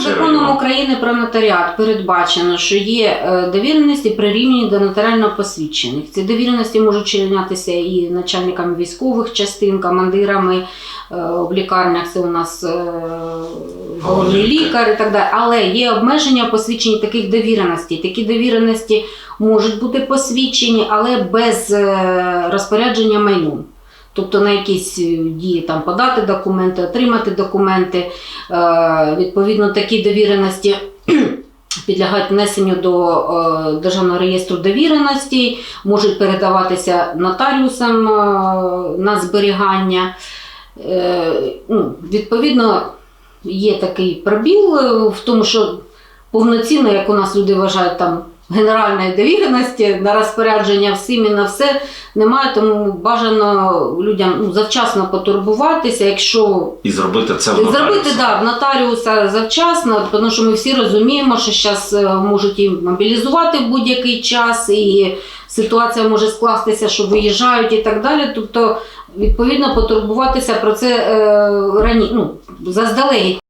законом України про нотаріат передбачено, що є е, довіреності прирівняні до нотаріально посвідчених. Ці довіреності можуть чинятися і начальниками військових частин, командирами е, в лікарнях. Це у нас е, головний лікар і так далі. Але є обмеження посвідчені таких довіреностей. Такі довіреності можуть бути посвідчені, але без розпорядження майном. Тобто на якісь е, дії там подати документи, отримати документи. Е, Відповідно, такі довіреності підлягають внесенню до е, Державного реєстру довіреностей, можуть передаватися нотаріусам на зберігання. Ну, Відповідно, є такий пробіл в тому, що повноцінно, як у нас люди вважають, там генеральної довіреності на розпорядження всім і на все немає, тому бажано людям ну, завчасно потурбуватися, якщо І зробити це в Зробити нотаріуса. да, в нотаріуса завчасно, тому що ми всі розуміємо, що зараз можуть і мобілізувати в будь-який час, і ситуація може скластися, що виїжджають і так далі. Тобто, відповідно, потурбуватися про це е, рані, ну, заздалегідь.